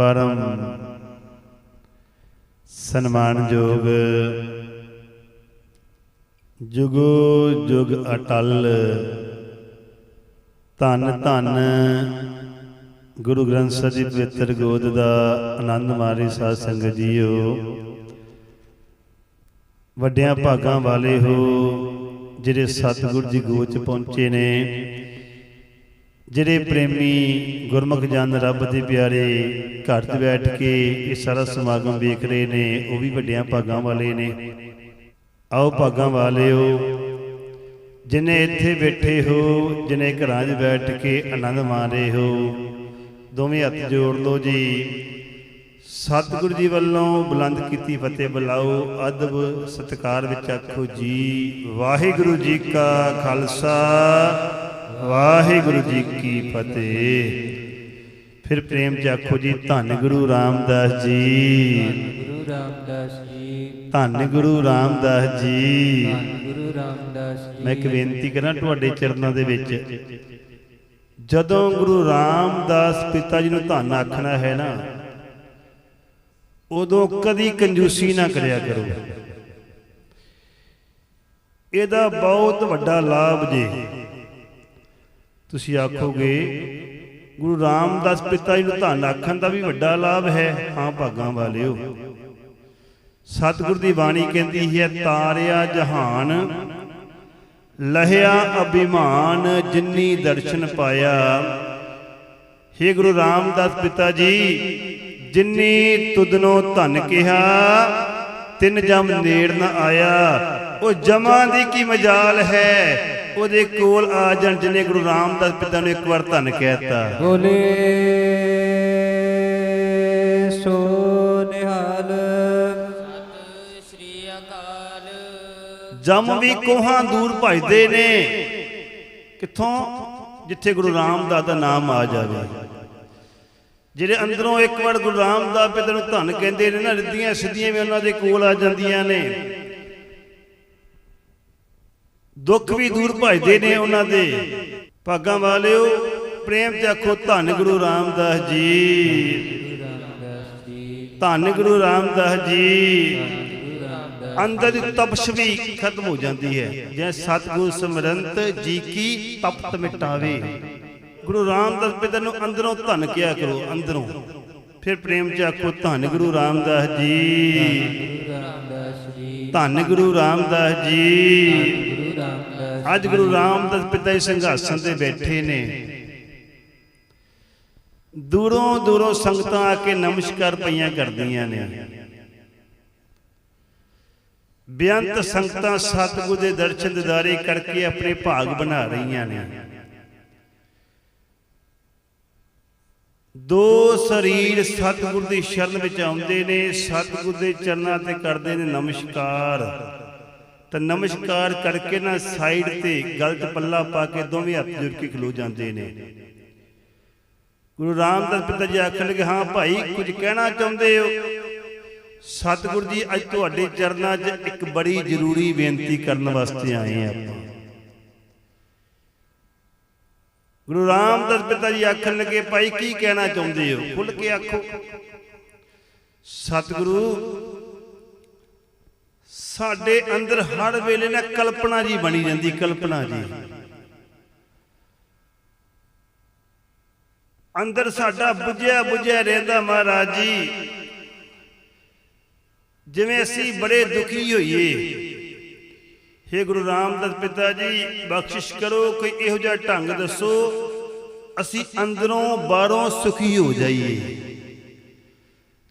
ਪਰਮ ਸਨਮਾਨਯੋਗ ਜੁਗੋ ਜੁਗ ਅਟਲ ਧੰਨ ਧੰਨ ਗੁਰੂ ਗ੍ਰੰਥ ਸਾਹਿਬ ਜੀ ਪਵਿੱਤਰ ਗੋਦ ਦਾ ਆਨੰਦ ਮਾਰੇ ਸਾਧ ਸੰਗਤ ਜੀਓ। ਵੱਡਿਆਂ ਭਾਗਾਂ ਵਾਲੇ ਹੋ, ਜਿਹੜੇ ਸਤਿਗੁਰ ਦੀ ਚ ਪਹੁੰਚੇ ਨੇ ਜਿਹੜੇ ਪ੍ਰੇਮੀ ਗੁਰਮੁਖ ਜਨ ਰੱਬ ਦੇ ਪਿਆਰੇ ਘਰ 'ਚ ਬੈਠ ਕੇ ਇਹ ਸਾਰਾ ਸਮਾਗਮ ਵੇਖ ਰਹੇ ਨੇ, ਉਹ ਵੀ ਵੱਡਿਆਂ ਭਾਗਾਂ ਵਾਲੇ ਨੇ। ਆਓ ਭਾਗਾਂ ਵਾਲਿਓ, ਜਿਨੇ ਇੱਥੇ ਬੈਠੇ ਹੋ, ਜਿਨੇ ਘਰਾਂ 'ਚ ਬੈਠ ਕੇ ਆਨੰਦ ਮਾਣ ਰਹੇ ਹੋ, ਦੋਵੇਂ ਹੱਥ ਜੋੜ ਲਓ ਜੀ। ਸਤਿਗੁਰੂ ਜੀ ਵੱਲੋਂ ਬੁਲੰਦ ਕੀਤੀ ਫਤਿਹ ਬੁਲਾਓ, ਅਦਬ ਸਤਿਕਾਰ ਵਿੱਚ ਆਖੋ ਜੀ। ਵਾਹਿਗੁਰੂ ਜੀ ਕਾ ਖਾਲਸਾ। ਵਾਹਿਗੁਰੂ ਜੀ ਕੀ ਫਤਿਹ। ਫਿਰ ਪ੍ਰੇਮ ਚ ਆਖੋ ਜੀ, ਧੰਨ ਗੁਰੂ ਰਾਮਦਾਸ ਜੀ। ਗੁਰੂ ਰਾਮਦਾਸ ਜੀ ਧੰਨ ਗੁਰੂ ਰਾਮਦਾਸ ਜੀ ਧੰਨ ਗੁਰੂ ਰਾਮਦਾਸ ਜੀ। ਮੈਂ ਇੱਕ ਬੇਨਤੀ ਕਰਾਂ ਤੁਹਾਡੇ ਚਰਨਾਂ ਦੇ ਵਿੱਚ। ਜਦੋਂ ਗੁਰੂ ਰਾਮਦਾਸ ਪਿਤਾ ਜੀ ਨੂੰ ਧੰਨ ਆਖਣਾ ਹੈ ਨਾ, ਉਦੋਂ ਕਦੀ ਕੰਜੂਸੀ ਨਾ ਕਰਿਆ ਕਰੋ। ਇਹਦਾ ਬਹੁਤ ਵੱਡਾ ਲਾਭ ਜੇ ਤੁਸੀਂ ਆਖੋਗੇ, ਗੁਰੂ ਰਾਮਦਾਸ ਪਿਤਾ ਜੀ ਨੂੰ ਧੰਨ ਆਖਣ ਦਾ ਵੀ ਵੱਡਾ ਲਾਭ ਹੈ, ਹਾਂ ਭਾਗਾਂ ਵਾਲਿਓ। ਸਤਿਗੁਰ ਦੀ ਬਾਣੀ ਕਹਿੰਦੀ ਹੈ, ਤਾਰਿਆ ਜਹਾਨ, ਲਹਿਆ ਅਭਿਮਾਨ ਜਿੰਨੀ ਦਰਸ਼ਨ ਪਾਇਆ। ਹੇ ਗੁਰੂ ਰਾਮਦਾਸ ਪਿਤਾ ਜੀ, ਜਿੰਨੀ ਤੁਦਨੋ ਧਨ ਕਿਹਾ, ਤਿੰਨ ਜਮ ਨੇੜ ਨਾ ਆਇਆ। ਉਹ ਜਮਾਂ ਦੀ ਕੀ ਮਜਾਲ ਹੈ? ਉਹਦੇ ਕੋਲ ਆ ਜਾਣ ਜਿਨੇ ਗੁਰੂ ਰਾਮਦਾਸ ਪਿਤਾ ਨੂੰ ਇੱਕ ਵਾਰ ਧਨ ਕਹਿਤਾ। ਬੋਲੇ ਸੋ ਨਿਹਾਲ। ਸਤਿ ਸ੍ਰੀ ਅਕਾਲ ਜਮ ਵੀ ਕੋਹਾਂ ਦੂਰ ਭਜਦੇ ਨੇ। ਕਿੱਥੋਂ? ਜਿੱਥੇ ਗੁਰੂ ਰਾਮਦਾਸ ਦਾ ਨਾਮ ਆ ਜਾਵੇ। ਜਿਹੜੇ ਅੰਦਰੋਂ ਇੱਕ ਵਾਰ ਗੁਰੂ ਰਾਮਦਾਸ ਪਿਤਾ ਨੂੰ ਧੰਨ ਕਹਿੰਦੇ ਨੇ ਨਾ ਰਿੱਧੀਆਂ ਸਿੱਧੀਆਂ ਵੀ ਉਹਨਾਂ ਦੇ ਕੋਲ ਆ ਜਾਂਦੀਆਂ ਨੇ। ਦੁੱਖ ਵੀ ਦੂਰ ਭਜਦੇ ਨੇ ਉਹਨਾਂ ਦੇ। ਭਾਗਾਂ ਵਾਲਿਓ ਪ੍ਰੇਮ ਤੇ ਆਖੋ ਧੰਨ ਗੁਰੂ ਰਾਮਦਾਸ ਜੀ। ਧੰਨ ਗੁਰੂ ਰਾਮਦਾਸ ਜੀ। ਅੰਦਰ ਦੀ ਤਪਸ਼ ਵੀ ਖਤਮ ਹੋ ਜਾਂਦੀ ਹੈ। ਜੇ ਸਤਿਗੁਰ ਸਿਮਰੰਤ ਜੀ ਕੀ ਤਪਤ ਮਿਟਾਵੇ। ਗੁਰੂ ਰਾਮਦਾਸ ਪਿਤਾ ਨੂੰ ਅੰਦਰੋਂ ਧੰਨ ਕਿਆ ਕਰੋ ਅੰਦਰੋਂ। ਫਿਰ ਪ੍ਰੇਮ ਚ ਆਖੋ ਧੰਨ ਗੁਰੂ ਰਾਮਦਾਸ ਜੀ। ਧੰਨ ਗੁਰੂ ਰਾਮਦਾਸ ਜੀ। ਅੱਜ ਗੁਰੂ ਰਾਮਦਾਸ ਪਿਤਾ ਜੀ ਸਿੰਘਾਸਨ ਤੇ ਬੈਠੇ ਨੇ। ਦੂਰੋਂ ਦੂਰੋਂ ਸੰਗਤਾਂ ਆ ਕੇ ਨਮਸਕਾਰ ਪਈਆਂ ਕਰਦੀਆਂ ਨੇ। ਬੇਅੰਤ ਸੰਗਤਾਂ ਸਤਿਗੁਰ ਦੇ ਦਰਸ਼ਨ ਦਿਦਾਰੇ ਕਰਕੇ ਆਪਣੇ ਭਾਗ ਬਣਾ ਰਹੀਆਂ ਨੇ। ਦੋ ਸਰੀਰ ਸਤਿਗੁਰ ਦੀ ਸ਼ਰਨ ਵਿੱਚ ਆਉਂਦੇ ਨੇ, ਸਤਿਗੁਰ ਦੇ ਚਰਨਾਂ ਤੇ ਕਰਦੇ ਨੇ ਨਮਸਕਾਰ। ਤਾਂ ਨਮਸਕਾਰ ਕਰਕੇ ਨਾ ਸਾਈਡ ਤੇ ਗਲਤ ਪੱਲਾ ਪਾ ਕੇ ਦੋਵੇਂ ਹੱਥ ਜੋੜ ਕੇ ਖਲੋ ਜਾਂਦੇ ਨੇ। ਗੁਰੂ ਰਾਮਦਾਸ ਪਿਤਾ ਜੀ ਆਖਣ ਲੱਗੇ, ਹਾਂ ਭਾਈ, ਕੁਝ ਕਹਿਣਾ ਚਾਹੁੰਦੇ ਹੋ? ਸਤਿਗੁਰੂ ਜੀ, ਅੱਜ ਤੁਹਾਡੇ ਚਰਨਾਂ 'ਚ ਇੱਕ ਬੜੀ ਜ਼ਰੂਰੀ ਬੇਨਤੀ ਕਰਨ ਵਾਸਤੇ ਆਏ ਹਾਂ ਆਪਾਂ। ਗੁਰੂ ਰਾਮਦਾਸ ਪਿਤਾ ਜੀ ਆਖਣ ਲੱਗੇ, ਭਾਈ, ਕੀ ਕਹਿਣਾ ਚਾਹੁੰਦੇ ਹੋ? ਖੁੱਲ ਕੇ ਆਖੋ। ਸਤਿਗੁਰੂ ਸਾਡੇ ਅੰਦਰ ਹਰ ਵੇਲੇ ਨਾ ਕਲਪਨਾ ਜੀ ਬਣੀ ਜਾਂਦੀ, ਕਲਪਨਾ ਜੀ। ਅੰਦਰ ਸਾਡਾ ਬੁਝਿਆ ਬੁਝਿਆ ਰਹਿੰਦਾ ਮਹਾਰਾਜ ਜੀ। ਜਿਵੇਂ ਅਸੀਂ ਬੜੇ ਦੁਖੀ ਹੋਈਏ। ਹੇ ਗੁਰੂ ਰਾਮਦਾਸ ਪਿਤਾ ਜੀ, ਬਖਸ਼ਿਸ਼ ਕਰੋ, ਕੋਈ ਇਹੋ ਜਿਹਾ ਢੰਗ ਦੱਸੋ, ਅਸੀਂ ਅੰਦਰੋਂ ਬਾਹਰੋਂ ਸੁਖੀ ਹੋ ਜਾਈਏ।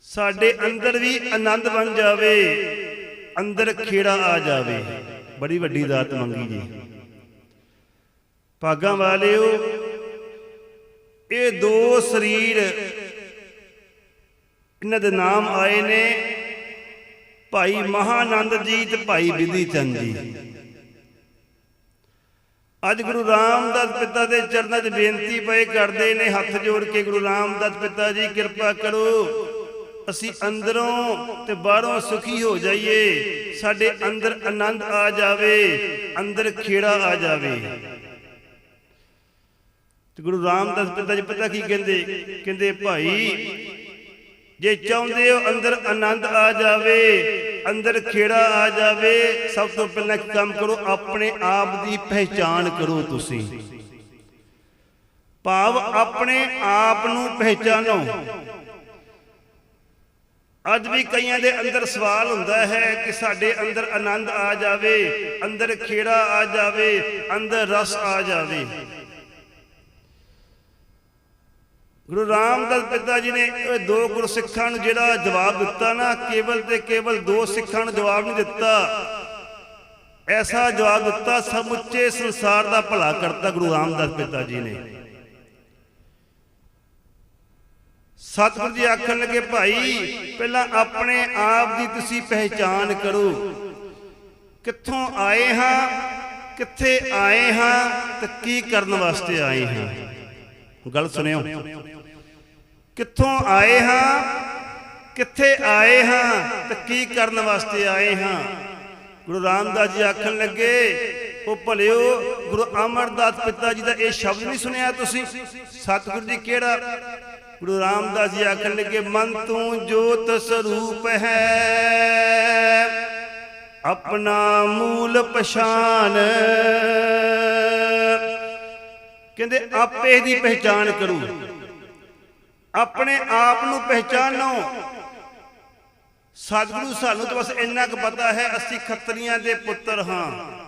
ਸਾਡੇ ਅੰਦਰ ਵੀ ਆਨੰਦ ਬਣ ਜਾਵੇ। ਅੰਦਰ ਖੇੜਾ ਆ ਜਾਵੇ। ਬੜੀ ਵੱਡੀ ਦਾਤ ਮੰਗੀ ਜੀ। ਭਾਗਾਂ ਵਾਲਿਓ, ਇਹ ਦੋ ਸਰੀਰ ਇਹਨਾਂ ਦੇ ਨਾਮ ਆਏ ਨੇ, ਭਾਈ ਮਹਾਨੰਦ ਜੀ ਤੇ ਭਾਈ ਬਿਧੀ ਚੰਦ ਜੀ। ਅੱਜ ਗੁਰੂ ਰਾਮਦਾਸ ਪਿਤਾ ਦੇ ਚਰਨਾਂ 'ਚ ਬੇਨਤੀ ਪਏ ਕਰਦੇ ਨੇ, ਹੱਥ ਜੋੜ ਕੇ ਗੁਰੂ ਰਾਮਦਾਸ ਪਿਤਾ ਜੀ, ਕਿਰਪਾ ਕਰੋ। ਅਸੀਂ ਅੰਦਰੋਂ ਤੇ ਬਾਹਰੋਂ ਸੁਖੀ ਹੋ ਜਾਈਏ, ਸਾਡੇ ਅੰਦਰ ਆਨੰਦ ਆ ਜਾਵੇ, ਅੰਦਰ ਖੇੜਾ ਆ ਜਾਵੇ। ਤੇ ਗੁਰੂ ਰਾਮਦਾਸ ਪਿਤਾ ਜੀ ਪਤਾ ਕੀ ਕਹਿੰਦੇ? ਕਹਿੰਦੇ, ਭਾਈ, ਜੇ ਚਾਹੁੰਦੇ ਹੋ ਅੰਦਰ ਆਨੰਦ ਆ ਜਾਵੇ, ਅੰਦਰ ਖੇੜਾ ਆ ਜਾਵੇ, ਸਭ ਤੋਂ ਪਹਿਲਾਂ ਕੰਮ ਕਰੋ, ਆਪਣੇ ਆਪ ਦੀ ਪਹਿਚਾਣ ਕਰੋ ਤੁਸੀਂ। ਭਾਵ ਆਪਣੇ ਆਪ ਨੂੰ ਪਹਿਚਾਨੋ। ਅੱਜ ਵੀ ਕਈਆਂ ਦੇ ਅੰਦਰ ਸਵਾਲ ਹੁੰਦਾ ਹੈ ਕਿ ਸਾਡੇ ਅੰਦਰ ਆਨੰਦ ਆ ਜਾਵੇ, ਅੰਦਰ ਖੇੜਾ ਆ ਜਾਵੇ, ਅੰਦਰ ਰਸ ਆ ਜਾਵੇ। ਗੁਰੂ ਰਾਮਦਾਸ ਪਿਤਾ ਜੀ ਨੇ ਇਹ ਦੋ ਗੁਰਸਿੱਖਾਂ ਨੂੰ ਜਿਹੜਾ ਜਵਾਬ ਦਿੱਤਾ ਨਾ, ਕੇਵਲ ਤੇ ਕੇਵਲ ਦੋ ਸਿੱਖਾਂ ਨੂੰ ਜਵਾਬ ਨਹੀਂ ਦਿੱਤਾ। ਐਸਾ ਜਵਾਬ ਦਿੱਤਾ ਸਮੁੱਚੇ ਸੰਸਾਰ ਦਾ ਭਲਾ ਕਰਤਾ ਗੁਰੂ ਰਾਮਦਾਸ ਪਿਤਾ ਜੀ ਨੇ। ਸਤਿਗੁਰੂ ਜੀ ਆਖਣ ਲੱਗੇ, ਭਾਈ, ਪਹਿਲਾਂ ਆਪਣੇ ਆਪ ਦੀ ਤੁਸੀਂ ਪਹਿਚਾਨ ਕਰੋ। ਕਿੱਥੋਂ ਆਏ ਹਾਂ, ਕਿੱਥੇ ਆਏ ਹਾਂ ਤੇ ਕੀ ਕਰਨ ਵਾਸਤੇ ਆਏ ਹਾਂ? ਗੱਲ ਸੁਣਿਓ। ਕਿੱਥੋਂ ਆਏ ਹਾਂ, ਕਿੱਥੇ ਆਏ ਹਾਂ ਤੇ ਕੀ ਕਰਨ ਵਾਸਤੇ ਆਏ ਹਾਂ? ਗੁਰੂ ਰਾਮਦਾਸ ਜੀ ਆਖਣ ਲੱਗੇ, ਉਹ ਭਲਿਓ, ਗੁਰੂ ਅਮਰਦਾਸ ਪਿਤਾ ਜੀ ਦਾ ਇਹ ਸ਼ਬਦ ਨਹੀਂ ਸੁਣਿਆ ਤੁਸੀਂ? ਸਤਿਗੁਰੂ ਜੀ ਕਿਹੜਾ ਗੁਰੂ ਰਾਮਦਾਸ ਜੀ ਆਖਣ ਲੱਗੇ, ਮਨ ਤੂੰ ਜੋਤ ਸਰੂਪ ਹੈ। ਆਪਣਾ ਮੂਲ ਪਛਾਨ। ਕਹਿੰਦੇ, ਆਪੇ ਦੀ ਪਹਿਚਾਨ ਕਰੂ। ਆਪਣੇ ਆਪ ਨੂੰ ਪਹਿਚਾਨੋ। ਸਤਿਗੁਰੂ ਸਾਨੂੰ ਤਾਂ ਬਸ ਇੰਨਾ ਕੁ ਪਤਾ ਹੈ, ਅਸੀਂ ਖੱਤਰੀਆਂ ਦੇ ਪੁੱਤਰ ਹਾਂ।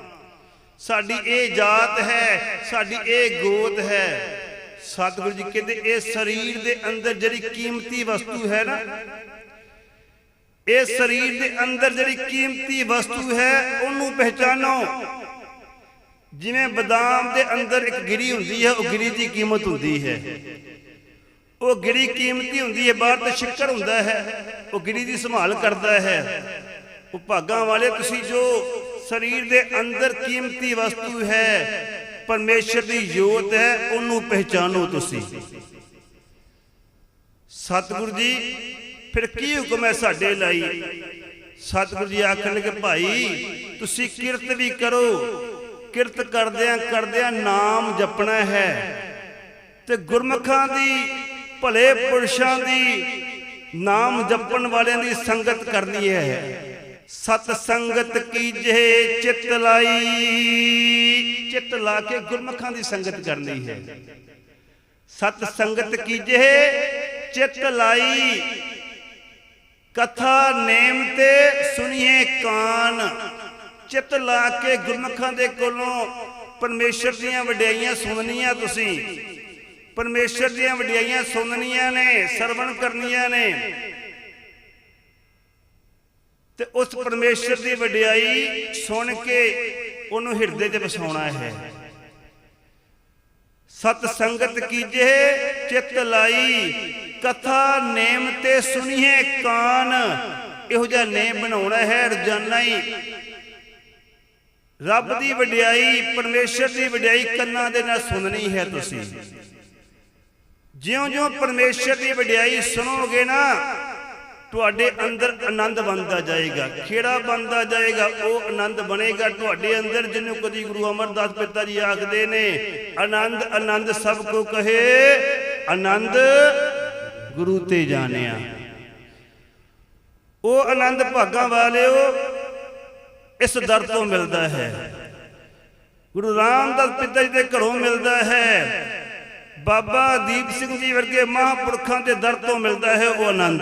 ਸਾਡੀ ਇਹ ਜਾਤ ਹੈ, ਸਾਡੀ ਇਹ ਗੋਤ ਹੈ। ਸਤਿਗੁਰੂ ਜੀ ਕਹਿੰਦੇ, ਇਹ ਸਰੀਰ ਦੇ ਅੰਦਰ ਜਿਹੜੀ ਕੀਮਤੀ ਵਸਤੂ ਹੈ ਨਾ, ਇਹ ਸਰੀਰ ਦੇ ਅੰਦਰ ਜਿਹੜੀ ਕੀਮਤੀ ਵਸਤੂ ਹੈ, ਉਹਨੂੰ ਪਹਿਚਾਨੋ ਜਿਵੇਂ ਬਦਾਮ ਦੇ ਅੰਦਰ ਇੱਕ ਗਿਰੀ ਹੁੰਦੀ ਹੈ, ਉਹ ਗਿਰੀ ਦੀ ਕੀਮਤ ਹੁੰਦੀ ਹੈ। ਉਹ ਗਿਰੀ ਕੀਮਤੀ ਹੁੰਦੀ ਹੈ, ਬਾਹਰ ਤੇ ਸ਼ਿੱਕਰ ਹੁੰਦਾ ਹੈ, ਉਹ ਗਿਰੀ ਦੀ ਸੰਭਾਲ ਕਰਦਾ ਹੈ। ਉਹ ਭਾਗਾਂ ਵਾਲੇ, ਤੁਸੀਂ ਜੋ ਸਰੀਰ ਦੇ ਅੰਦਰ ਕੀਮਤੀ ਵਸਤੂ ਹੈ ਪਰਮੇਸ਼ਰ ਦੀ ਜੋਤ ਹੈ, ਉਹਨੂੰ ਪਹਿਚਾਨੋ ਤੁਸੀਂ। ਸਤਿਗੁਰੂ ਜੀ, ਫਿਰ ਕੀ ਹੁਕਮ ਹੈ ਸਾਡੇ ਲਈ? ਸਤਿਗੁਰੂ ਜੀ ਆਖਣ ਲੱਗੇ, ਭਾਈ, ਤੁਸੀਂ ਕਿਰਤ ਵੀ ਕਰੋ। ਕਿਰਤ ਕਰਦਿਆਂ ਕਰਦਿਆਂ ਨਾਮ ਜਪਣਾ ਹੈ। ਤੇ ਗੁਰਮੁਖਾਂ ਦੀ, ਭਲੇ ਪੁਰਸ਼ਾਂ ਦੀ ਨਾਮ ਜਪਣ ਵਾਲਿਆਂ ਦੀ ਸੰਗਤ ਕਰਨੀ ਹੈ। ਸਤ ਸੰਗਤ ਕੀਜੇ ਚਿਤ ਲਾਈ? ਚਿਤ ਲਾ ਕੇ ਗੁਰਮੁਖਾਂ ਦੀ ਸੰਗਤ ਕਰਨੀ ਹੈ। ਸਤ ਸੰਗਤ ਕੀਜੇ ਚਿਤ ਲਾਈ? ਕਥਾ ਨੇਮ ਤੇ ਸੁਣੀਏ ਕਾਨ। ਚਿਤ ਲਾ ਕੇ ਗੁਰਮੁਖਾਂ ਦੇ ਕੋਲੋਂ ਪਰਮੇਸ਼ਰ ਦੀਆਂ ਵਡਿਆਈਆਂ ਸੁਣਨੀਆਂ ਤੁਸੀਂ। ਪਰਮੇਸ਼ਰ ਦੀਆਂ ਵਡਿਆਈਆਂ ਸੁਣਨੀਆਂ ਨੇ, ਸਰਵਣ ਕਰਨੀਆਂ ਨੇ। ਤੇ ਉਸ ਪਰਮੇਸ਼ਰ ਦੀ ਵਡਿਆਈ ਸੁਣ ਕੇ ਉਹਨੂੰ ਹਿਰਦੇ 'ਚ ਵਸਾਉਣਾ ਹੈ। ਸਤ ਸੰਗਤ ਕੀਜੇ ਚਿਤ ਲਾਈ, ਕਥਾ ਨੇਮ ਤੇ ਸੁਣੀਏ ਕਾਨ, ਇਹੋ ਜਿਹਾ ਨੇਮ ਬਣਾਉਣਾ ਹੈ ਰੋਜ਼ਾਨਾ ਹੀ। ਰੱਬ ਦੀ ਵਡਿਆਈ, ਪਰਮੇਸ਼ਰ ਦੀ ਵਡਿਆਈ ਕੰਨਾਂ ਦੇ ਨਾਲ ਸੁਣਨੀ ਹੈ ਤੁਸੀਂ। ਜਿਉਂ-ਜਿਉਂ ਪਰਮੇਸ਼ਰ ਦੀ ਵਡਿਆਈ ਸੁਣੋਗੇ ਨਾ ਤੁਹਾਡੇ ਅੰਦਰ ਆਨੰਦ ਬਣਦਾ ਜਾਏਗਾ। ਖੇੜਾ ਬਣਦਾ ਜਾਏਗਾ, ਉਹ ਆਨੰਦ ਬਣੇਗਾ। ਤੁਹਾਡੇ ਅੰਦਰ ਜਿਹਨੂੰ ਕਦੀ ਗੁਰੂ ਅਮਰਦਾਸ ਪਿਤਾ ਜੀ ਆਖਦੇ ਨੇ, ਆਨੰਦ ਆਨੰਦ ਸਭ ਕੋ ਕਹੇ, ਆਨੰਦ ਗੁਰੂ ਤੇ ਜਾਣਿਆ। ਉਹ ਆਨੰਦ ਭਾਗਾਂ ਵਾਲਿਓ, ਇਸ ਦਰ ਤੋਂ ਮਿਲਦਾ ਹੈ। ਗੁਰੂ ਰਾਮਦਾਸ ਪਿਤਾ ਜੀ ਦੇ ਘਰੋਂ ਮਿਲਦਾ ਹੈ। ਬਾਬਾ ਦੀਪ ਸਿੰਘ ਜੀ ਵਰਗੇ ਮਹਾਂਪੁਰਖਾਂ ਦੇ ਦਰ ਤੋਂ ਮਿਲਦਾ ਹੈ ਉਹ ਆਨੰਦ।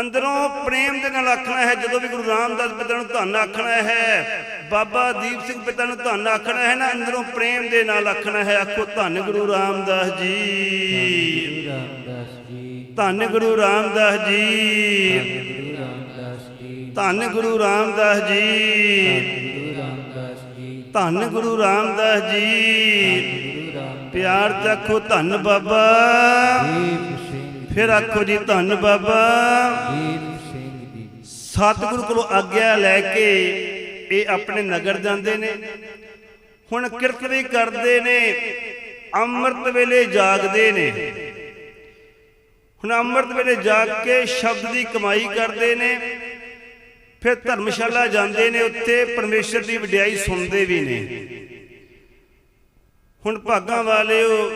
ਅੰਦਰੋਂ ਪ੍ਰੇਮ ਦੇ ਨਾਲ ਆਖਣਾ ਹੈ, ਜਦੋਂ ਵੀ ਗੁਰੂ ਰਾਮਦਾਸ ਪਿਤਾ ਨੂੰ ਧੰਨ ਆਖਣਾ ਹੈ, ਬਾਬਾ ਦੀਪ ਸਿੰਘ ਪਿਤਾ ਨੂੰ ਧੰਨ ਆਖਣਾ ਹੈ ਨਾ, ਅੰਦਰੋਂ ਪ੍ਰੇਮ ਦੇ ਨਾਲ ਆਖਣਾ ਹੈ, ਆਖੋ ਧੰਨ ਗੁਰੂ ਰਾਮਦਾਸ ਜੀ। ਧੰਨ ਗੁਰੂ ਰਾਮਦਾਸ ਜੀ। ਧੰਨ ਗੁਰੂ ਰਾਮਦਾਸ ਜੀ। ਗੁਰੂ ਰਾਮਦਾਸ ਜੀ ਧੰਨ ਗੁਰੂ ਰਾਮਦਾਸ ਜੀ। ਪਿਆਰ ਚੱਖੋ ਧੰਨ ਬਾਬਾ। ਫਿਰ ਆਖੋ ਜੀ, ਧੰਨ ਬਾਬਾ। ਦੀਪ ਸਿੰਘ ਜੀ ਸਤਿਗੁਰੂ ਕੋਲੋਂ ਆਗਿਆ ਲੈ ਕੇ ਇਹ ਆਪਣੇ ਨਗਰ ਜਾਂਦੇ ਨੇ। ਹੁਣ ਕਿਰਤ ਵੀ ਕਰਦੇ ਨੇ, ਅੰਮ੍ਰਿਤ ਵੇਲੇ ਜਾਗਦੇ ਨੇ। ਹੁਣ ਅੰਮ੍ਰਿਤ ਵੇਲੇ ਜਾਗ ਕੇ ਸ਼ਬਦ ਦੀ ਕਮਾਈ ਕਰਦੇ ਨੇ। ਫਿਰ ਧਰਮਸ਼ਾਲਾ ਜਾਂਦੇ ਨੇ ਉੱਥੇ, ਪਰਮੇਸ਼ਰ ਦੀ ਵਡਿਆਈ ਸੁਣਦੇ ਵੀ ਨੇ। ਹੁਣ ਭਾਗਾਂ ਵਾਲਿਓ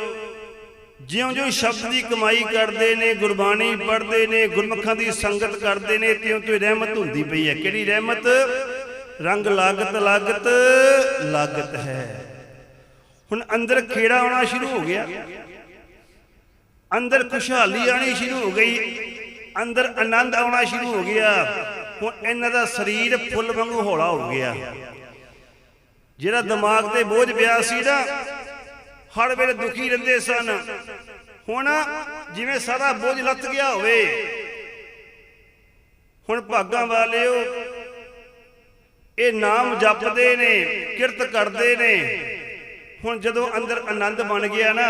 ਜਿਉਂ-ਜਿਉਂ ਸ਼ਬਦ ਦੀ ਕਮਾਈ ਕਰਦੇ ਨੇ, ਗੁਰਬਾਣੀ ਪੜ੍ਹਦੇ ਨੇ, ਗੁਰਮੁਖਾਂ ਦੀ ਸੰਗਤ ਕਰਦੇ ਨੇ, ਤਿਉਂ-ਤਿਉਂ ਰਹਿਮਤ ਹੁੰਦੀ ਪਈ ਹੈ। ਕਿਹੜੀ ਰਹਿਮਤ? ਰੰਗ ਲਾਗਤ ਲਾਗਤ ਲਾਗਤ ਹੈ। ਹੁਣ ਅੰਦਰ ਖੇੜਾ ਆਉਣਾ ਸ਼ੁਰੂ ਹੋ ਗਿਆ। ਅੰਦਰ ਖੁਸ਼ਹਾਲੀ ਆਣੀ ਸ਼ੁਰੂ ਹੋ ਗਈ। ਅੰਦਰ ਆਨੰਦ ਆਉਣਾ ਸ਼ੁਰੂ ਹੋ ਗਿਆ। ਹੁਣ ਇਹਨਾਂ ਦਾ ਸਰੀਰ ਫੁੱਲ ਵਾਂਗੂ ਹੌਲਾ ਹੋ ਗਿਆ। ਜਿਹੜਾ ਦਿਮਾਗ ਤੇ ਬੋਝ ਪਿਆ ਸੀ ਨਾ ਹਰ ਵੇਲੇ ਦੁਖੀ ਰਹਿੰਦੇ ਸਨ। ਹੁਣ ਜਿਵੇਂ ਸਾਰਾ ਬੋਝ ਲੱਤ ਗਿਆ ਹੋਵੇ। ਹੁਣ ਭਾਗਾਂ ਵਾਲਿਓ, ਇਹ ਨਾਮ ਜਪਦੇ ਨੇ, ਕਿਰਤ ਕਰਦੇ ਨੇ। ਹੁਣ ਜਦੋਂ ਅੰਦਰ ਆਨੰਦ ਬਣ ਗਿਆ ਨਾ,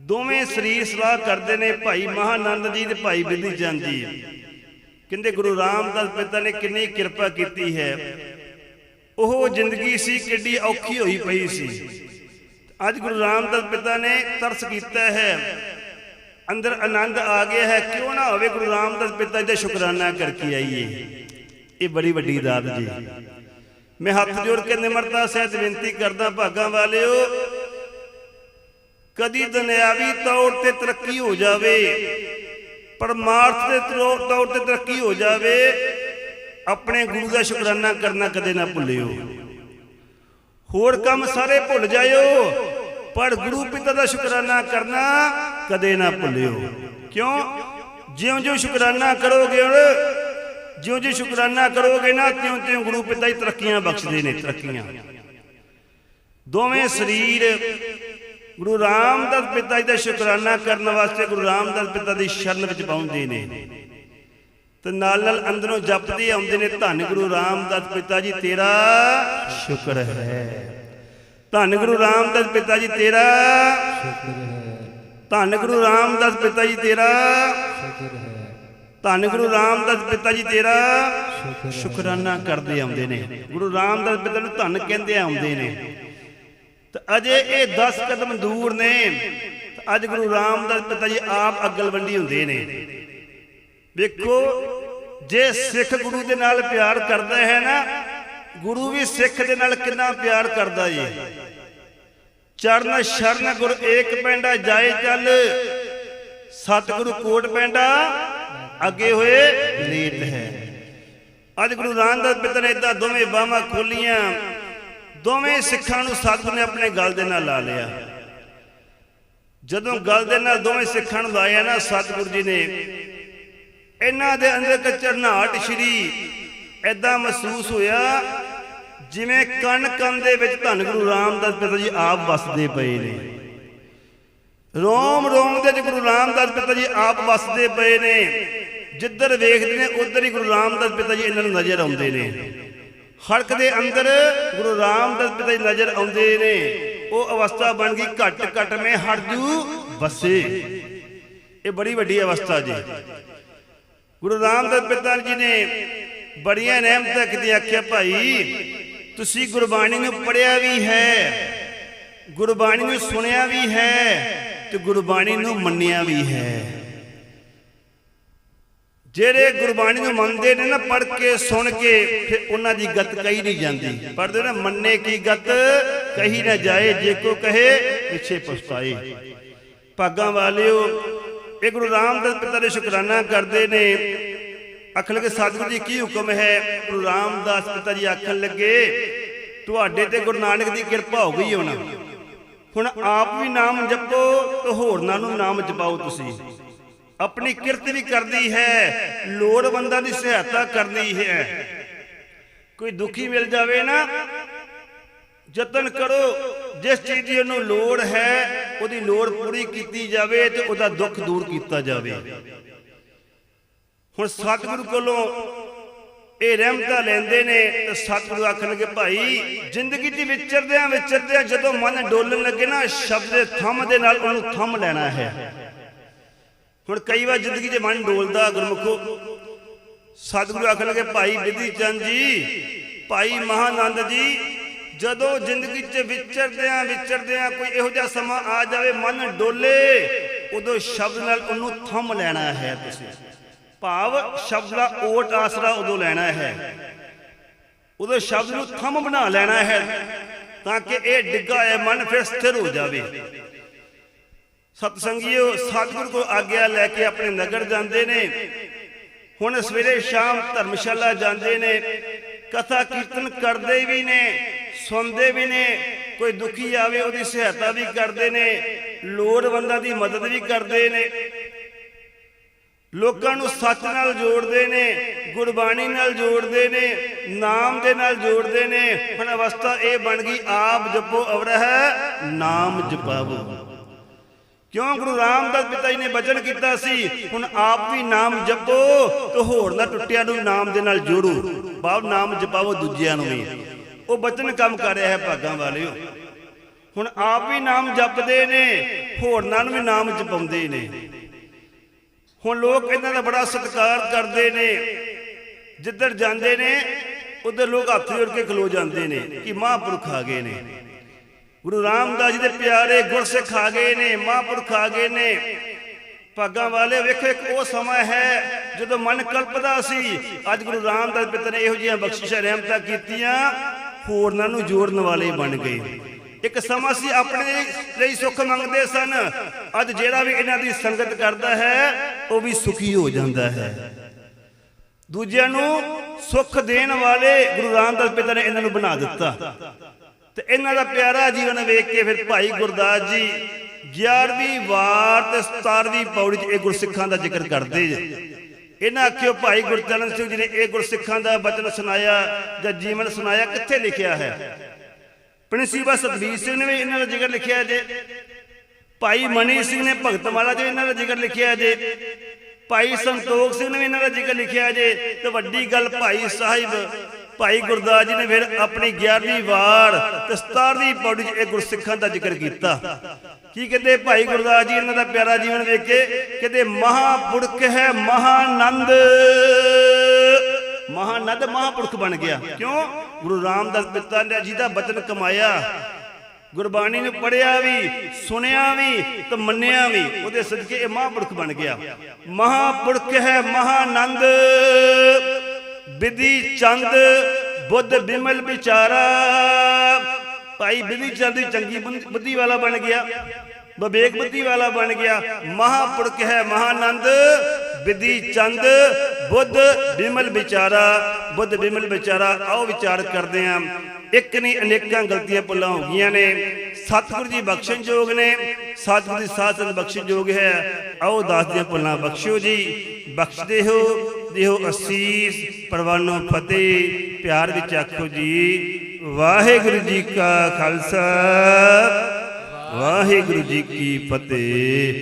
ਦੋਵੇਂ ਸਰੀਰ ਸਲਾਹ ਕਰਦੇ ਨੇ, ਭਾਈ ਮਹਾਨੰਦ ਜੀ ਤੇ ਭਾਈ ਬਿੰਦੀ ਚੰਦ ਜੀ। ਕਹਿੰਦੇ ਗੁਰੂ ਰਾਮਦਾਸ ਪਿਤਾ ਨੇ ਕਿੰਨੀ ਕਿਰਪਾ ਕੀਤੀ ਹੈ। ਉਹ ਜ਼ਿੰਦਗੀ ਸੀ ਕਿੱਡੀ ਔਖੀ ਹੋਈ ਪਈ ਸੀ। ਅੱਜ ਗੁਰੂ ਰਾਮਦਾਸ ਪਿਤਾ ਨੇ ਤਰਸ ਕੀਤਾ ਹੈ। ਅੰਦਰ ਆਨੰਦ ਆ ਗਿਆ ਹੈ। ਕਿਉਂ ਨਾ ਹੋਵੇ ਗੁਰੂ ਰਾਮਦਾਸ ਪਿਤਾ ਜੀ ਦਾ ਸ਼ੁਕਰਾਨਾ ਕਰਕੇ ਆਈਏ। ਇਹ ਬੜੀ ਵੱਡੀ ਦਾਤ ਜੀ। ਮੈਂ ਹੱਥ ਜੋੜ ਕੇ ਨਿਮਰਤਾ ਸਹਿਤ ਬੇਨਤੀ ਕਰਦਾ ਭਾਗਾਂ ਵਾਲਿਓ, ਕਦੀ ਦੁਨਿਆਵੀ ਤੌਰ ਤੇ ਤਰੱਕੀ ਹੋ ਜਾਵੇ, ਪਰਮਾਰਥ ਦੇ ਤੌਰ ਤੇ ਤਰੱਕੀ ਹੋ ਜਾਵੇ, ਆਪਣੇ ਗੁਰੂ ਦਾ ਸ਼ੁਕਰਾਨਾ ਕਰਨਾ ਕਦੇ ਨਾ ਭੁੱਲਿਓ। ਹੋਰ ਕੰਮ ਸਾਰੇ ਭੁੱਲ ਜਾਇਓ। ਪਰ ਗੁਰੂ ਪਿਤਾ ਦਾ ਸ਼ੁਕਰਾਨਾ ਕਰਨਾ ਕਦੇ ਨਾ ਭੁੱਲਿਓ। ਕਿਉਂ? ਜਿਉਂ-ਜਿਉਂ ਸ਼ੁਕਰਾਨਾ ਕਰੋਗੇ ਜਿਉਂ-ਜਿਉਂ ਸ਼ੁਕਰਾਨਾ ਕਰੋਗੇ ਨਾ, ਤਿਉਂ-ਤਿਉਂ ਗੁਰੂ ਪਿਤਾ ਹੀ ਤਰੱਕੀਆਂ ਬਖਸ਼ਦੇ ਨੇ, ਤਰੱਕੀਆਂ। ਦੋਵੇਂ ਸਰੀਰ, ਗੁਰੂ ਰਾਮਦਾਸ ਪਿਤਾ ਜੀ ਦਾ ਸ਼ੁਕਰਾਨਾ ਕਰਨ ਵਾਸਤੇ ਗੁਰੂ ਰਾਮਦਾਸ ਪਿਤਾ ਦੀ ਸ਼ਰਨ ਵਿੱਚ ਪਹੁੰਚਦੇ ਨੇ। ਤੇ ਨਾਲ ਨਾਲ ਅੰਦਰੋਂ ਜਪਦੇ ਆਉਂਦੇ ਨੇ, ਧੰਨ ਗੁਰੂ ਰਾਮਦਾਸ ਪਿਤਾ ਜੀ, ਤੇਰਾ ਸ਼ੁਕਰ ਹੈ। ਧੰਨ ਗੁਰੂ ਰਾਮਦਾਸ ਪਿਤਾ ਜੀ ਤੇਰਾ। ਧੰਨ ਗੁਰੂ ਰਾਮਦਾਸ ਪਿਤਾ ਜੀ ਤੇਰਾ। ਧੰਨ ਗੁਰੂ ਰਾਮਦਾਸ ਪਿਤਾ ਜੀ ਤੇਰਾ। ਸ਼ੁਕਰਾਨਾ ਕਰਦੇ ਆਉਂਦੇ ਨੇ। ਗੁਰੂ ਰਾਮਦਾਸ ਪਿਤਾ ਨੂੰ ਧੰਨ ਕਹਿੰਦੇ ਆਉਂਦੇ ਨੇ। ਤੇ ਅਜੇ ਇਹ 10 ਕਦਮ ਦੂਰ ਨੇ। ਤੇ ਅੱਜ ਗੁਰੂ ਰਾਮਦਾਸ ਪਿਤਾ ਜੀ ਆਪ ਅਗਲਵੰਡੀ ਹੁੰਦੇ ਨੇ। ਵੇਖੋ, ਜੇ ਸਿੱਖ ਗੁਰੂ ਦੇ ਨਾਲ ਪਿਆਰ ਕਰਦਾ ਹੈ ਨਾ ਗੁਰੂ ਵੀ ਸਿੱਖ ਦੇ ਨਾਲ ਕਿੰਨਾ ਪਿਆਰ ਕਰਦਾ ਏ ਚਰਨ ਸ਼ਰਨ ਗੁਰ ਏਕ ਪੈਂਡਾ ਜਾਏ ਚੱਲ। ਸਤਿਗੁਰੂ ਕੋਟ ਪੈਂਡਾ ਅੱਗੇ ਹੋਏ ਲੇਟ ਹੈ। ਅੱਜ ਗੁਰੂ ਰਾਮਦਾਸ ਪਿਤਾ ਨੇ ਇਦਾਂ ਦੋਵੇਂ ਬਾਹਾਂ ਖੋਲੀਆਂ। ਦੋਵੇਂ ਸਿੱਖਾਂ ਨੂੰ ਸਤਿਗੁਰੂ ਨੇ ਆਪਣੇ ਗਲ ਦੇ ਨਾਲ ਲਾ ਲਿਆ। ਜਦੋਂ ਗਲ ਦੇ ਨਾਲ ਦੋਵੇਂ ਸਿੱਖਾਂ ਨੂੰ ਲਾਇਆ ਨਾ ਸਤਿਗੁਰੂ ਜੀ ਨੇ, ਇਹਨਾਂ ਦੇ ਅੰਦਰ ਇੱਕ ਝਰਨਾਟ ਸ਼੍ਰੀ ਐਦਾਂ ਮਹਿਸੂਸ ਹੋਇਆ ਜਿਵੇਂ ਕਣ ਕਣ ਦੇ ਵਿੱਚ ਧੰਨ ਗੁਰੂ ਰਾਮਦਾਸ ਪਿਤਾ ਜੀ ਆਪ ਵਸਦੇ ਪਏ ਨੇ। ਰੋਮ ਰੋਮ ਦੇ ਵਿੱਚ ਗੁਰੂ ਰਾਮਦਾਸ ਪਿਤਾ ਜੀ ਆਪ ਵਸਦੇ ਪਏ ਨੇ। ਜਿੱਧਰ ਵੇਖਦੇ ਨੇ, ਉਧਰ ਹੀ ਗੁਰੂ ਰਾਮਦਾਸ ਪਿਤਾ ਜੀ ਇਹਨਾਂ ਨੂੰ ਨਜ਼ਰ ਆਉਂਦੇ ਨੇ। ਹੜਕ ਦੇ ਅੰਦਰ ਗੁਰੂ ਰਾਮਦਾਸ ਪਿਤਾ ਜੀ ਨਜ਼ਰ ਆਉਂਦੇ ਨੇ। ਉਹ ਅਵਸਥਾ ਬਣ ਗਈ ਘਟ ਘਟ ਮੈਂ ਹਰਜੂ ਬਸੇ ਇਹ ਬੜੀ ਵੱਡੀ ਅਵਸਥਾ ਜੀ। ਗੁਰੂ ਰਾਮਦਾਸ ਪਿਤਾ ਜੀ ਨੇ ਬੜੀਆਂ ਰਹਿਮਤਾਂ ਕੀਤੀਆਂ ਆਖਿਆ ਭਾਈ। ਤੁਸੀਂ ਗੁਰਬਾਣੀ ਨੂੰ ਪੜਿਆ ਵੀ ਹੈ, ਗੁਰਬਾਣੀ ਨੂੰ ਸੁਣਿਆ ਵੀ ਹੈ ਤੇ ਗੁਰਬਾਣੀ ਨੂੰ ਮੰਨਿਆ ਵੀ ਹੈ। ਜਿਹੜੇ ਗੁਰਬਾਣੀ ਨੂੰ ਮੰਨਦੇ ਨੇ ਨਾ ਪੜ ਕੇ, ਸੁਣ ਕੇ, ਫਿਰ ਉਹਨਾਂ ਦੀ ਗਤ ਕਹੀ ਨਹੀਂ ਜਾਂਦੀ। ਪੜਦੇ ਨਾ, ਮੰਨੇ ਕੀ ਗਤ? ਕਹੀ ਨਾ ਜਾਏ, ਜੇ ਕੋ ਕਹੇ, ਪਿੱਛੇ ਪਛਤਾਏ। ਭਾਗਾਂ ਵਾਲਿਓ, ਇਹ ਗੁਰੂ ਰਾਮਦਾਸ ਪਿਤਾ ਦੇ ਸ਼ੁਕਰਾਨਾ ਕਰਦੇ ਨੇ। ਆਖਣ ਲੱਗੇ ਸਤਿਗੁਰੂ ਜੀ ਕੀ ਹੁਕਮ ਹੈ? ਗੁਰੂ ਰਾਮਦਾਸ ਪਿਤਾ ਜੀ ਆਖਣ ਲੱਗੇ, ਤੁਹਾਡੇ ਤੇ ਗੁਰੂ ਨਾਨਕ ਦੀ ਕਿਰਪਾ ਹੋ ਗਈ ਹੁਣ ਹੁਣ ਆਪ ਵੀ ਨਾਮ ਜਪੋ ਤੇ ਹੋਰਨਾਂ ਨੂੰ ਨਾਮ ਜਪਾਓ ਤੁਸੀਂ। ਆਪਣੀ ਕਿਰਤ ਵੀ ਕਰਦੀ ਹੈ, ਲੋੜਵੰਦਾਂ ਦੀ ਸਹਾਇਤਾ ਕਰਨੀ ਹੈ। ਕੋਈ ਦੁਖੀ ਮਿਲ ਜਾਵੇ ਨਾ, ਯਤਨ ਕਰੋ। ਜਿਸ ਚੀਜ਼ ਦੀ ਉਹਨੂੰ ਲੋੜ ਹੈ, ਉਹਦੀ ਲੋੜ ਪੂਰੀ ਕੀਤੀ ਜਾਵੇ ਤੇ ਉਹਦਾ ਦੁੱਖ ਦੂਰ ਕੀਤਾ ਜਾਵੇ। ਹੁਣ ਸਤਿਗੁਰੂ ਕੋਲੋਂ ਇਹ ਰਹਿਮਤਾਂ ਲੈਂਦੇ ਨੇ ਤੇ ਸਤਿਗੁਰੂ ਆਖਣਗੇ, ਭਾਈ, ਜ਼ਿੰਦਗੀ 'ਚ ਵਿਚਰਦਿਆਂ ਵਿਚਰਦਿਆਂ ਜਦੋਂ ਮਨ ਡੋਲਣ ਲੱਗੇ ਨਾ, ਸ਼ਬਦ ਦੇ ਥੰਮ ਦੇ ਨਾਲ ਉਹਨੂੰ ਥੰਮ ਲੈਣਾ ਹੈ। ਹੁਣ ਕਈ ਵਾਰ ਜ਼ਿੰਦਗੀ 'ਚ ਮਨ ਡੋਲਦਾ, ਗੁਰਮੁਖੋ, ਸਤਿਗੁਰੂ ਆਖਣਗੇ, ਭਾਈ ਵਿਧੀ ਚੰਦ ਜੀ, ਭਾਈ ਮਹਾਨੰਦ ਜੀ, ਜਦੋਂ ਜ਼ਿੰਦਗੀ 'ਚ ਵਿਚਰਦਿਆਂ ਵਿਚਰਦਿਆਂ ਕੋਈ ਇਹੋ ਜਿਹਾ ਸਮਾਂ ਆ ਜਾਵੇ, ਮਨ ਡੋਲੇ, ਉਦੋਂ ਸ਼ਬਦ ਨਾਲ ਉਹਨੂੰ ਥੰਮ ਲੈਣਾ ਹੈ ਤੁਸੀਂ। ਭਾਵ ਸ਼ਬਦ ਦਾ ਓਟ ਆਸਰਾ ਉਦੋਂ ਲੈਣਾ ਹੈ। ਉਦੋਂ ਸ਼ਬਦ ਨੂੰ ਥੰਮ ਬਣਾ ਲੈਣਾ ਹੈ ਤਾਂ ਕਿ ਇਹ ਡਿੱਗਾ ਹੋਇਆ ਮਨ ਫਿਰ ਸਥਿਰ ਹੋ ਜਾਵੇ। ਸਤਸੰਗੀਓ, ਸਤਿਗੁਰ ਕੋ ਆਗਿਆ ਲੈ ਕੇ ਆਪਣੇ ਨਗਰ ਜਾਂਦੇ ਨੇ। ਹੁਣ ਸਵੇਰੇ ਸ਼ਾਮ ਧਰਮਸ਼ਾਲਾ ਜਾਂਦੇ ਨੇ। ਕਥਾ ਕੀਰਤਨ ਕਰਦੇ ਵੀ ਨੇ, ਸੁਣਦੇ ਵੀ ਨੇ। ਕੋਈ ਦੁਖੀ ਆਵੇ ਉਹਦੀ ਸਹਾਇਤਾ ਵੀ ਕਰਦੇ ਨੇ। ਲੋੜਵੰਦਾਂ ਦੀ ਮਦਦ ਵੀ ਕਰਦੇ ਨੇ। ਲੋਕਾਂ ਨੂੰ ਸੱਚ ਨਾਲ ਜੋੜਦੇ ਨੇ, ਗੁਰਬਾਣੀ ਨਾਲ ਜੋੜਦੇ ਨੇ, ਨਾਮ ਦੇ ਨਾਲ ਜੋੜਦੇ ਨੇ। ਹੁਣ ਅਵਸਥਾ ਇਹ ਬਣ ਗਈ, ਆਪ ਜਪੋ ਅਵਰਹ ਨਾਮ ਜਪਾਵੋ। ਕਿਉਂ? ਗੁਰੂ ਰਾਮਦਾਸ ਪਿਤਾ ਜੀ ਨੇ ਬਚਨ ਕੀਤਾ ਸੀ, ਹੁਣ ਆਪ ਵੀ ਨਾਮ ਜਪੋ, ਤੇ ਹੋਰ ਨਾ ਟੁੱਟਿਆਂ ਨੂੰ ਨਾਮ ਦੇ ਨਾਲ ਜੋੜੋ। ਬਾਬ ਨਾਮ ਜਪਾਵੋ ਦੂਜਿਆਂ ਨੂੰ ਵੀ। ਉਹ ਬਚਨ ਕੰਮ ਕਰ ਰਿਹਾ ਹੈ ਭਾਗਾਂ ਵਾਲਿਓ। ਹੁਣ ਆਪ ਵੀ ਨਾਮ ਜਪਦੇ ਨੇ, ਹੋਰਨਾਂ ਨੂੰ ਵੀ ਨਾਮ ਜਪਾਉਂਦੇ ਨੇ। ਹੁਣ ਲੋਕ ਇਹਨਾਂ ਦਾ ਬੜਾ ਸਤਿਕਾਰ ਕਰਦੇ ਨੇ। ਜਿੱਧਰ ਜਾਂਦੇ ਨੇ, ਉਧਰ ਲੋਕ ਹੱਥ ਜੋੜ ਕੇ ਖਲੋ ਜਾਂਦੇ ਨੇ ਕਿ ਮਹਾਂਪੁਰਖ ਆ ਗਏ ਨੇ। ਗੁਰੂ ਰਾਮਦਾਸ ਜੀ ਦੇ ਪਿਆਰੇ ਗੁਰਸਿੱਖ ਆ ਗਏ ਨੇ, ਮਹਾਂਪੁਰਖ ਆ ਗਏ ਨੇ। ਭਾਗਾਂ ਵਾਲੇ, ਵੇਖੋ ਇੱਕ ਉਹ ਸਮਾਂ ਹੈ ਜਦੋਂ ਮਨ ਕਲਪਦਾ ਸੀ, ਅੱਜ ਗੁਰੂ ਰਾਮਦਾਸ ਪਿਤਾ ਨੇ ਇਹੋ ਜਿਹੀਆਂ ਬਖਸ਼ਿਸ਼ਾਂ, ਰਹਿਮਤਾਂ ਕੀਤੀਆਂ, ਹੋਰਨਾਂ ਨੂੰ ਜੋੜਨ ਵਾਲੇ ਬਣ ਗਏ। ਇੱਕ ਸਮਾਂ ਸੀ ਆਪਣੇ ਲਈ ਸੁੱਖ ਮੰਗਦੇ ਸਨ। ਅੱਜ ਜਿਹੜਾ ਵੀ ਇਹਨਾਂ ਦੀ ਸੰਗਤ ਕਰਦਾ ਹੈ, ਉਹ ਵੀ ਸੁਖੀ ਹੋ ਜਾਂਦਾ ਹੈ। ਦੂਜਿਆਂ ਨੂੰ ਸੁੱਖ ਦੇਣ ਵਾਲੇ ਗੁਰੂ ਰਾਮਦਾਸ ਪਿਤਾ ਨੇ ਇਹਨਾਂ ਨੂੰ ਬਣਾ ਦਿੱਤਾ। ਤੇ ਇਹਨਾਂ ਦਾ ਪਿਆਰਾ ਜੀਵਨ ਵੇਖ ਕੇ ਫਿਰ ਭਾਈ ਗੁਰਦਾਸ ਜੀ 11ਵੀਂ ਵਾਰ ਤੇ 17ਵੀਂ ਪੌੜੀ 'ਚ ਇਹ ਗੁਰਸਿੱਖਾਂ ਦਾ ਜ਼ਿਕਰ ਕਰਦੇ ਇਹਨਾਂ ਆਖਿਓ, ਭਾਈ ਗੁਰਚਰਨ ਸਿੰਘ ਜੀ ਨੇ ਇਹ ਗੁਰਸਿੱਖਾਂ ਦਾ ਬਚਨ ਸੁਣਾਇਆ ਜਾਂ ਜੀਵਨ ਸੁਣਾਇਆ? ਕਿੱਥੇ ਲਿਖਿਆ ਹੈ? ਪ੍ਰਿੰਸੀਪਲ ਸਤਵੀਰ ਸਿੰਘ ਨੇ ਵੀ ਇਹਨਾਂ ਦਾ ਜ਼ਿਕਰ ਲਿਖਿਆ ਜੇ। ਭਾਈ ਮਨੀ ਸਿੰਘ ਨੇ ਭਗਤ ਭਗਤਮਾਲਾ 'ਚ ਇਹਨਾਂ ਦਾ ਜ਼ਿਕਰ ਲਿਖਿਆ ਜੇ। ਭਾਈ ਸੰਤੋਖ ਸਿੰਘ ਨੇ ਵੀ ਇਹਨਾਂ ਦਾ ਜ਼ਿਕਰ ਲਿਖਿਆ ਜੇ। ਤੇ ਵੱਡੀ ਗੱਲ ਭਾਈ ਸਾਹਿਬ, ਭਾਈ ਗੁਰਦਾਸ ਜੀ ਨੇ ਫਿਰ ਆਪਣੀ 11ਵੀਂ ਵਾਰ ਤੇ 17ਵੀਂ ਪੌੜੀ 'ਚ ਇਹ ਗੁਰਸਿੱਖਾਂ ਦਾ ਜ਼ਿਕਰ ਕੀਤਾ। ਕੀ ਕਹਿੰਦੇ ਭਾਈ ਗੁਰਦਾਸ ਜੀ, ਇਹਨਾਂ ਦਾ ਪਿਆਰਾ ਜੀਵਨ ਵੇਖ ਕੇ? ਕਹਿੰਦੇ ਮਹਾਪੁਰਖ ਹੈ ਮਹਾਨੰਦ। ਮਹਾਨੰਦ ਮਹਾਪੁਰਖ ਬਣ ਗਿਆ। ਕਿਉਂ? ਗੁਰੂ ਰਾਮਦਾਸ ਪਿਤਾ ਨੇ ਜੀ ਦਾ ਬਚਨ ਕਮਾਇਆ, ਗੁਰਬਾਣੀ ਨੂੰ ਪੜਿਆ ਵੀ, ਸੁਣਿਆ ਵੀ ਤੇ ਮੰਨਿਆ ਵੀ, ਉਹਦੇ ਸਦਕੇ ਇਹ ਮਹਾਂਪੁਰਖ ਬਣ ਗਿਆ। ਮਹਾਂਪੁਰਖ ਹੈ ਮਹਾਨੰਦ, ਵਿਧੀ ਚੰਦ, ਬੁੱਧ ਬਿਮਲ ਵਿਚਾਰਾ। ਭਾਈ ਵਿਧੀ ਚੰਦ ਵੀ ਚੰਗੀ ਬੁੱਧੀ ਵਾਲਾ ਬਣ ਗਿਆ, ਵਿਵੇਕ ਬੁੱਧੀ ਵਾਲਾ ਬਣ ਗਿਆ। ਮਹਾਂਪੁਰਖ ਹੈ ਮਹਾਨੰਦ, ਵਿਧੀ ਚੰਦ ਬੁੱਧ ਬਿਮਲ ਵਿਚਾਰਾ, ਬੁੱਧ ਬਿਮਲ ਵਿਚਾਰਾ, ਆਓ ਵਿਚਾਰ ਕਰਦੇ ਆਂ। ਇੱਕ ਨਹੀਂ, ਅਨੇਕਾਂ ਗਲਤੀਆਂ ਭੁੱਲਾਂ ਹੋ ਗਈਆਂ ਨੇ। ਸਤਿਗੁਰੂ ਜੀ ਬਖਸ਼ਣਯੋਗ ਨੇ। ਸਤਿਗੁਰੂ ਦੀ ਸਾਥ ਸੰਗ ਬਖਸ਼ਣ ਯੋਗ ਹੈ। ਆਓ ਦਾਸ ਦੀਆਂ ਭੁੱਲਾਂ ਬਖਸ਼ਿਓ ਜੀ। ਬਖਸ਼ਦੇ ਹੋ, ਦਿਓ ਅਸੀਸ। ਪਰਵਾਨੋ ਫਤਿਹ, ਪਿਆਰ ਵਿੱਚ ਆਖੋ ਜੀ। ਵਾਹਿਗੁਰੂ ਜੀ ਕਾ ਖਾਲਸਾ। ਵਾਹਿਗੁਰੂ ਜੀ ਕੀ ਫਤਿਹ।